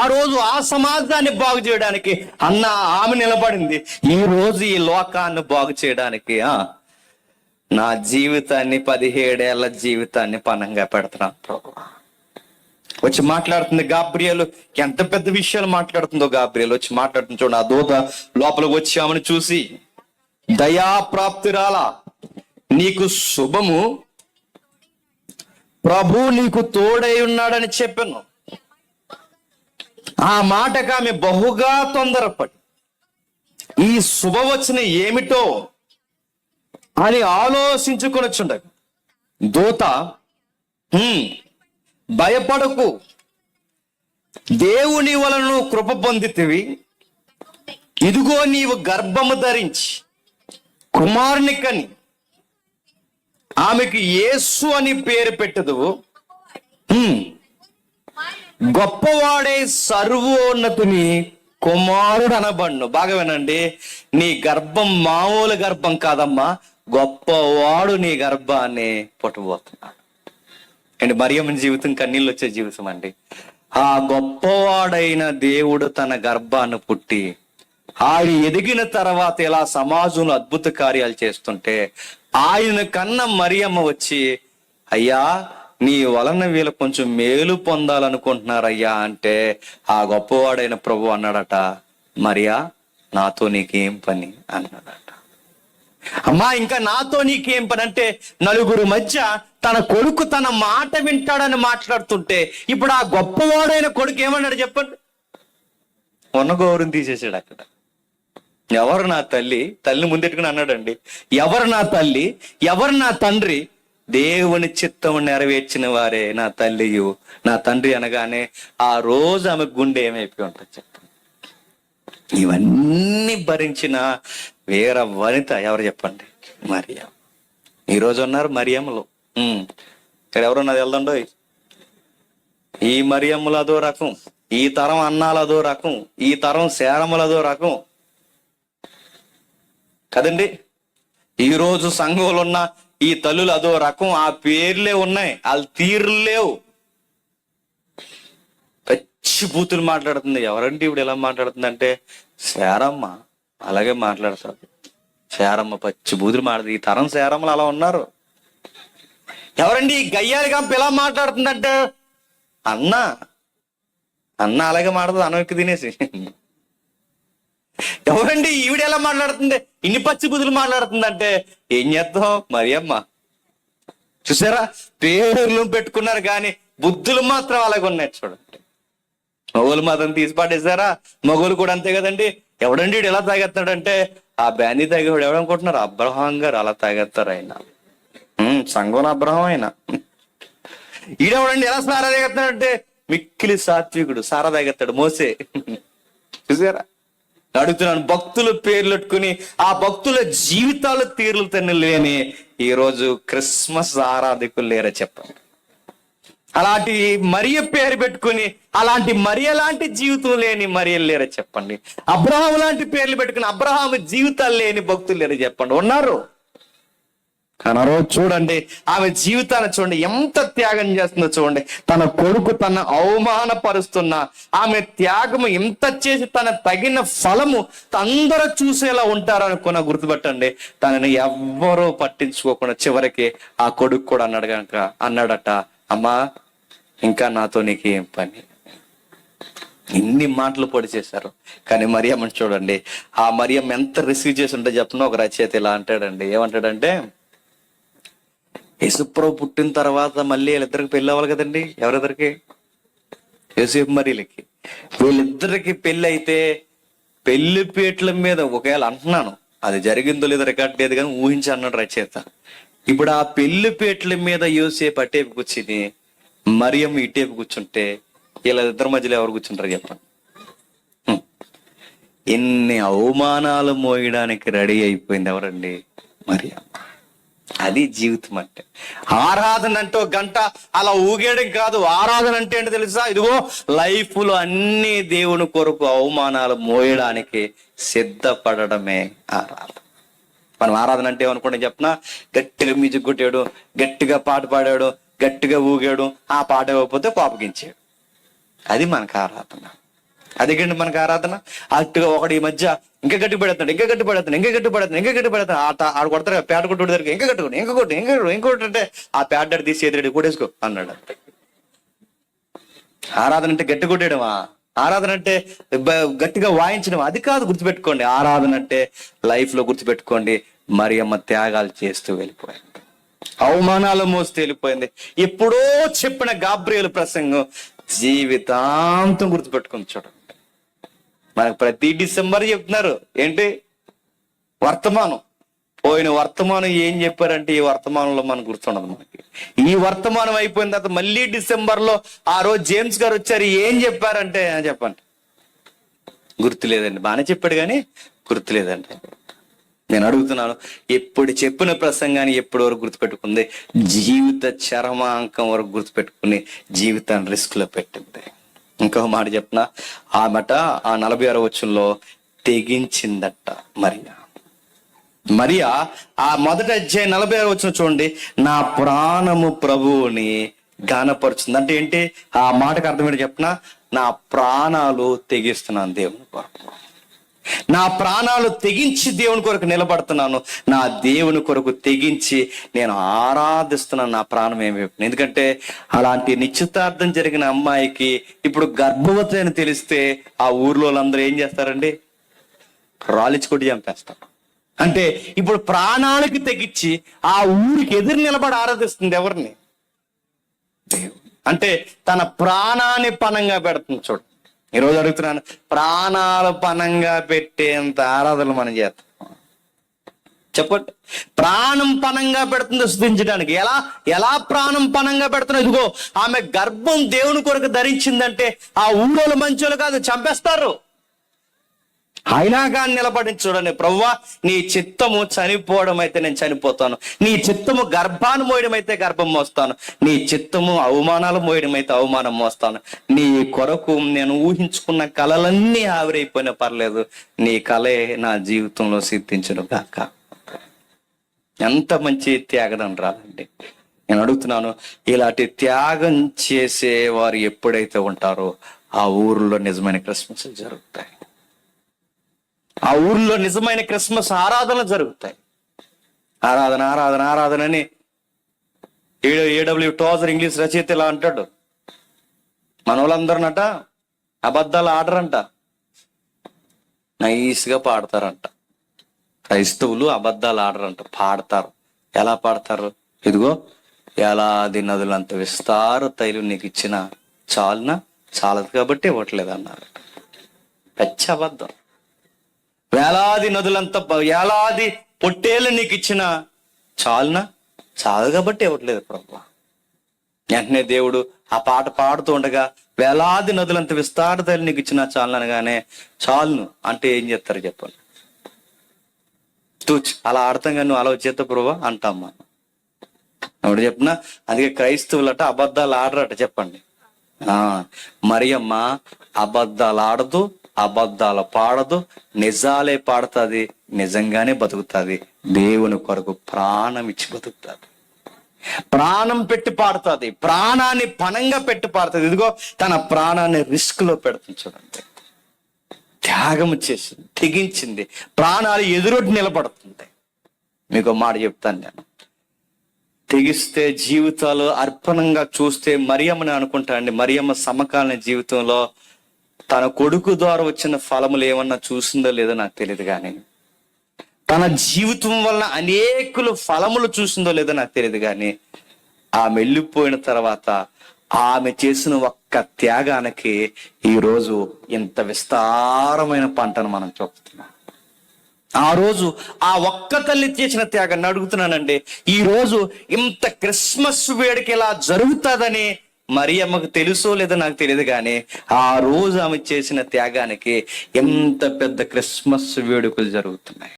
ఆ రోజు ఆ సమాజాన్ని బాగు చేయడానికి అన్న ఆమె నిలబడింది. ఈ రోజు ఈ లోకాన్ని బాగు చేయడానికి ఆ నా జీవితాన్ని పదిహేడేళ్ళ జీవితాన్ని పనంగా పెడుతున్నాను వచ్చి మాట్లాడుతుంది గాబ్రియలు. ఎంత పెద్ద విషయాలు మాట్లాడుతుందో గాబ్రియలు. వచ్చి మాట్లాడుతుంది చూడండి ఆ దూత లోపలికి వచ్చామని చూసి చూసి దయాప్రాప్తిరాల నీకు శుభము. ప్రభు నీకు తోడై ఉన్నాడని చెప్పాను. ఆ మాటకు ఆమె బహుగా తొందరపడి ఈ శుభవచన ఏమిటో అని ఆలోచించుకొనొచ్చుండగా దూత భయపడకు. దేవుని వలన కృప పొందితివి. ఇదిగో నీవు గర్భము ధరించి కుమారుని కని ఆమెకు యేసు అని పేరు పెట్టదు గొప్పవాడే సర్వోన్నతుని కుమారుడు అనబడును బాగా వినండి నీ గర్భం మామూలు గర్భం కాదమ్మా గొప్పవాడు నీ గర్భాన్ని పుట్టబోతున్నాడు అండ్ మరియమ్మ జీవితం కన్నీళ్ళు వచ్చే జీవితం అండి. ఆ గొప్పవాడైన దేవుడు తన గర్భాన్ని పుట్టి ఆయన ఎదిగిన తర్వాత ఇలా సమాజంలో అద్భుత కార్యాలు చేస్తుంటే ఆయన కన్న మరియమ్మ వచ్చి అయ్యా నీ వలన వీళ్ళు కొంచెం మేలు పొందాలనుకుంటున్నారయ్యా అంటే ఆ గొప్పవాడైన ప్రభు అన్నాడట మరియా నాతో నీకేం పని? అన్నాడట. అమ్మా ఇంకా నాతో నీకేం పని? అంటే నలుగురు మధ్య తన కొడుకు తన మాట వింటాడని మాట్లాడుతుంటే ఇప్పుడు ఆ గొప్పవాడైన కొడుకు ఏమన్నాడు చెప్పండి? ఉన్న గౌరవం తీసేసాడు అక్కడ. ఎవరు నా తల్లి? తల్లి ముందెట్టుకుని అన్నాడండి. ఎవరు నా తల్లి? ఎవరు నా తండ్రి? దేవుని చిత్తం నెరవేర్చిన వారే నా తల్లియు నా తండ్రి అనగానే ఆ రోజు ఆమె గుండె ఏమైపోయి ఉంటుంది చెప్పండి ఇవన్నీ భరించిన వీర వనిత ఎవరు చెప్పండి? మరియా. ఈ రోజు ఉన్నారు మరియమ్మలు ఉమ్. ఇక్కడ ఎవరున్నది వెళ్దండో ఈ మరియమ్మలు అదో రకం ఈ తరం అన్నాలు అదో రకం ఈ తరం శారములు అదో రకం. కదండి? ఈ రోజు సంఘంలో ఉన్న ఈ తల్లులు అదో రకం ఆ పేర్లే ఉన్నాయి. వాళ్ళ తీర్లు లేవు. పచ్చి బూతులు మాట్లాడుతుంది. ఎవరండి ఇప్పుడు ఎలా మాట్లాడుతుంది అంటే శారమ్మ. అలాగే మాట్లాడతారు. శారమ్మ పచ్చి బూతులు మాట్లాడు ఈ తరం శారమ్మలు అలా ఉన్నారు. ఎవరండి ఈ గయ్యాలి గంప ఎలా మాట్లాడుతుందంటే? అన్న. అన్న అలాగే మాట్లాడుతుంది. అనవెక్కి తినేసి. ఎవరండి? ఈవిడ ఎలా మాట్లాడుతుంది? ఇన్ని పచ్చి బుద్ధులు మాట్లాడుతుందంటే ఏం చేద్దాం? మరి అమ్మ. చూసారా? పేర్లు పెట్టుకున్నారు కానీ బుద్ధులు మాత్రం అలాగే ఉన్నాయి చూడండి. మగోలు మాత్రం తీసి పాటేశారా మగోలు కూడా అంతే కదండి. ఎవడండి వీడు ఎలా తాగేస్తాడంటే? ఆ బ్యాండీ తాగేవాడు ఎవడనుకుంటున్నారు అబ్రహాం గారు అలా తాగేస్తారు ఆయన. సంగోన అబ్రహం ఆయన. ఈడెవడండి? ఎలా సారా తాగేస్తాడంటే? మిక్కిలి సాత్వికుడు సారా తాగేస్తాడు. మోసే. చూసారా? అడుగుతున్నాను భక్తుల పేర్లు పెట్టుకుని ఆ భక్తుల జీవితాల తీరులు తన్ని లేని ఈ రోజు క్రిస్మస్ ఆరాధకులు లేరా చెప్పండి. అలాంటి మరియ పేరు పెట్టుకుని అలాంటి మరియ లాంటి జీవితం లేని మరియలు లేరా చెప్పండి. అబ్రహాం లాంటి పేర్లు పెట్టుకుని అబ్రహాం జీవితాలు లేని భక్తులు లేరా చెప్పండి. ఉన్నారు? కనరో చూడండి ఆమె జీవితాన్ని చూడండి ఎంత త్యాగం చేస్తుందో చూడండి. తన కొడుకు తన అవమానపరుస్తున్న ఆమె త్యాగము ఎంత చేసి తన తగిన ఫలము అందరూ చూసేలా ఉంటారు అనుకున్న గుర్తుపట్టండి. తనని ఎవ్వరూ పట్టించుకోకుండా చివరికి ఆ కొడుకు కూడా అన్నాడు కనుక అన్నాడట అమ్మా ఇంకా నాతో నీకు ఏం పని? ఇన్ని మాటలు పొడి చేశారు. కానీ మరియమ్మని చూడండి ఆ మరియమ్మ ఎంత రిసీవ్ చేసి ఉంటే చెప్పిన ఒక రచయిత ఇలా అంటాడండి. ఏమంటాడంటే యేసుప్రభు పుట్టిన తర్వాత మళ్ళీ వీళ్ళిద్దరికి పెళ్ళి అవ్వాలి కదండి? ఎవరిద్దరికి? యేసేపు మరీలకి వీళ్ళిద్దరికి పెళ్ళి అయితే పెళ్ళి పీటల మీద ఒకవేళ అంటున్నాను అది జరిగిందో లేదో రికార్డ్ లేదు కానీ ఊహించి అన్నాడు రచయిత. ఇప్పుడు ఆ పెళ్ళి పీటల మీద యోసేపు అటేపు కూర్చుని మరియమ్మ ఇటేపు కూర్చుంటే వీళ్ళిద్దరి మధ్యలో ఎవరు కూర్చుంటారు చెప్పండి? ఎన్ని అవమానాలు మోయడానికి రెడీ అయిపోయింది ఎవరండి? మరియమ్మ. అది జీవితం అంటే. ఆరాధన అంటే గంట అలా ఊగేయడం కాదు. ఆరాధన అంటే ఏంటో తెలుసా? ఇదిగో లైఫ్లో అన్ని దేవుని కొరకు అవమానాలు మోయడానికి సిద్ధపడడమే ఆరాధన. మనం ఆరాధన అంటే ఏమనుకోండి చెప్పిన? గట్టిగా మ్యూజిక్ కొట్టాడు గట్టిగా పాట పాడాడు గట్టిగా ఊగాడు ఆ పాట ఇవ్వకపోతే కోపగించాడు అది మనకు ఆరాధన. అదిగండి మనకి ఆరాధన? అట్టుగా ఒకటి ఈ మధ్య ఇంకా గట్టి పడేస్తాడు ఇంకా గట్టి పడేస్తాడు ఇంకా గట్టి పడేస్తాడు ఇంకా గట్టి పడేస్తాడు. ఆట ఆడు కొడతారు పేట కొట్టుడు దగ్గర ఇంకా కట్టుకోండి ఇంకా కొట్టు ఇంకా కొట్టు ఇంకోటి అంటే ఆ పేట తీసి ఎదురెడ్డి కొట్టేసుకో అన్నాడు. ఆరాధన అంటే గట్టి కొట్టేయడమా? ఆరాధన అంటే గట్టిగా వాయించడం అది కాదు గుర్తుపెట్టుకోండి. ఆరాధన అంటే లైఫ్లో గుర్తుపెట్టుకోండి మరి అమ్మ త్యాగాలు చేస్తూ వెళ్ళిపోయింది. అవమానాలు మోస్తూ వెళ్ళిపోయింది. ఎప్పుడో చెప్పిన గాబ్రియలు ప్రసంగం జీవితాంతం గుర్తుపెట్టుకుంది చూడండి. మనకు ప్రతి డిసెంబర్ చెప్తున్నారు. ఏంటి? వర్తమానం. పోయిన వర్తమానం ఏం చెప్పారంటే ఈ వర్తమానంలో మనకు గుర్తుండదు మనకి. ఈ వర్తమానం అయిపోయిన తర్వాత మళ్ళీ డిసెంబర్లో ఆ రోజు జేమ్స్ గారు వచ్చారు. ఏం చెప్పారంటే చెప్పండి చెప్పండి. గుర్తులేదండి. బాగానే చెప్పాడు కానీ గుర్తులేదండి. నేను అడుగుతున్నాను ఎప్పుడు చెప్పిన ప్రసంగాన్ని ఎప్పటి వరకు గుర్తుపెట్టుకుంది? జీవిత చరమాంకం వరకు గుర్తుపెట్టుకుని జీవితాన్ని రిస్క్లో పెట్టింది. ఇంకో మాట చెప్పిన ఆమెట ఆ నలభై ఆరో వచ్చుల్లో తెగించిందట మరియా. మరియా ఆ మొదటి అధ్యాయం నలభై ఆరు వచ్చిన చూడండి. నా ప్రాణము ప్రభువుని గానపరుచుంది అంటే ఏంటి? ఆ మాటకు అర్థం ఏంటి చెప్పిన నా ప్రాణాలు తెగిస్తున్నాను దేవుని కొరకు. నా ప్రాణాలు తెగించి దేవుని కొరకు నిలబడుతున్నాను. నా దేవుని కొరకు తెగించి నేను ఆరాధిస్తున్నాను నా ప్రాణం ఏమి? ఎందుకంటే అలాంటి నిశ్చితార్థం జరిగిన అమ్మాయికి ఇప్పుడు గర్భవతి అని తెలిస్తే ఆ ఊర్లో వాళ్ళందరూ ఏం చేస్తారండి? రాలిచ్చుకొట్టి చంపేస్తారు. అంటే ఇప్పుడు ప్రాణాలకి తెగించి ఆ ఊరికి ఎదురు నిలబడి ఆరాధిస్తుంది ఎవరిని? దేవుడు. అంటే తన ప్రాణాన్ని పనంగా పెడుతుంది చూడండి ఈరోజు అడుగుతున్నాను ప్రాణాలు పనంగా పెట్టేంత ఆరాధనలు మనం చేస్తాం. చెప్పండి. ప్రాణం పనంగా పెడుతుంది స్థుతించడానికి. ఎలా ఎలా ప్రాణం పనంగా పెడుతున్నా? ఇదిగో ఆమె గర్భం దేవుని కొరకు ధరించిందంటే ఆ ఊళ్ళో మంచోళ్ళు కాదు చంపేస్తారు. అయినా కానీ నిలబడి చూడండి ప్రవ్వా నీ చిత్తము చనిపోవడం అయితే నేను చనిపోతాను. నీ చిత్తము గర్భాన్ని మోయడం అయితే గర్భం మోస్తాను. నీ చిత్తము అవమానాలు మోయడం అయితే అవమానం మోస్తాను. నీ కొరకు నేను ఊహించుకున్న కళలన్నీ ఆవిరైపోయినా పర్లేదు. నీ కళే నా జీవితంలో సిద్ధించను కాక ఎంత మంచి త్యాగం రాదండి. నేను అడుగుతున్నాను ఇలాంటి త్యాగం చేసే వారు ఎప్పుడైతే ఉంటారో ఆ ఊర్లో నిజమైన క్రిస్మస్ జరుగుతాయి. ఆ ఊర్లో నిజమైన క్రిస్మస్ ఆరాధనలు జరుగుతాయి. ఆరాధన ఆరాధన ఆరాధన అని ఏడో ఏడబ్ల్యూ టోజర్ ఇంగ్లీష్ రచయిత ఇలా అంటాడు. మన వాళ్ళందరినట అబద్ధాలు ఆడరంట. నైస్గా పాడతారంట. క్రైస్తవులు అబద్ధాలు ఆడరంట. పాడతారు. ఎలా పాడతారు? ఇదిగో ఎలాది నదులంత విస్తార తైలు నీకు ఇచ్చిన చాలున? చాలదు కాబట్టి ఇవ్వట్లేదు అన్నారు. పెచ్చ అబద్ధం. వేలాది నదులంత వేలాది పొట్టేళ్ళు నీకు ఇచ్చిన చాలునా? చాలు కాబట్టి ఇవ్వట్లేదు ప్రభు. వెంటనే దేవుడు ఆ పాట పాడుతూ ఉండగా వేలాది నదులంత విస్తారతలు నీకు ఇచ్చిన చాలు అనగానే చాలును అంటే ఏం చెప్తారు చెప్పండి. తూచ్ అలా ఆడతాం నువ్వు అలా వచ్చేత ప్రభా అంటాం మనం. అప్పుడు చెప్పిన అందుకే క్రైస్తవులట అబద్ధాలు ఆడరట చెప్పండి. ఆ మరియమ్మ అబద్ధాలు ఆడదు అబద్ధాలు పాడదు నిజాలే పాడుతుంది నిజంగానే బతుకుతుంది. దేవుని కొరకు ప్రాణం ఇచ్చి బతుకుతుంది. ప్రాణం పెట్టి పాడుతుంది ప్రాణాన్ని పణంగా పెట్టి పాడుతుంది. ఇదిగో తన ప్రాణాన్ని రిస్క్లో పెడుతుంది చూడండి. త్యాగం చేసింది తెగించింది. ప్రాణాలు ఎదురొడ్డి నిలబడుతుంది. మీకు మాట చెప్తాను నేను. తెగిస్తే జీవితాలు అర్పణంగా చూస్తే మరియమ్మని అనుకుంటానండి మరియమ్మ సమకాలీన జీవితంలో తన కొడుకు ద్వారా వచ్చిన ఫలములు ఏమన్నా చూసిందో లేదో నాకు తెలియదు కానీ తన జీవితం వలన అనేకులు ఫలములు చూసిందో లేదో నాకు తెలియదు కానీ ఆమె వెళ్ళిపోయిన తర్వాత ఆమె చేసిన ఒక్క త్యాగానికి ఈ రోజు ఇంత విస్తారమైన పంటను మనం చూస్తున్నాం ఆ రోజు ఆ ఒక్క తల్లి చేసిన త్యాగాన్ని అడుగుతున్నానండి. ఈ రోజు ఇంత క్రిస్మస్ వేడుక ఇలా జరుగుతుందని మరి అమ్మకు తెలుసో లేదో నాకు తెలియదు కానీ ఆ రోజు ఆమె చేసిన త్యాగానికి ఎంత పెద్ద క్రిస్మస్ వేడుకలు జరుగుతున్నాయి.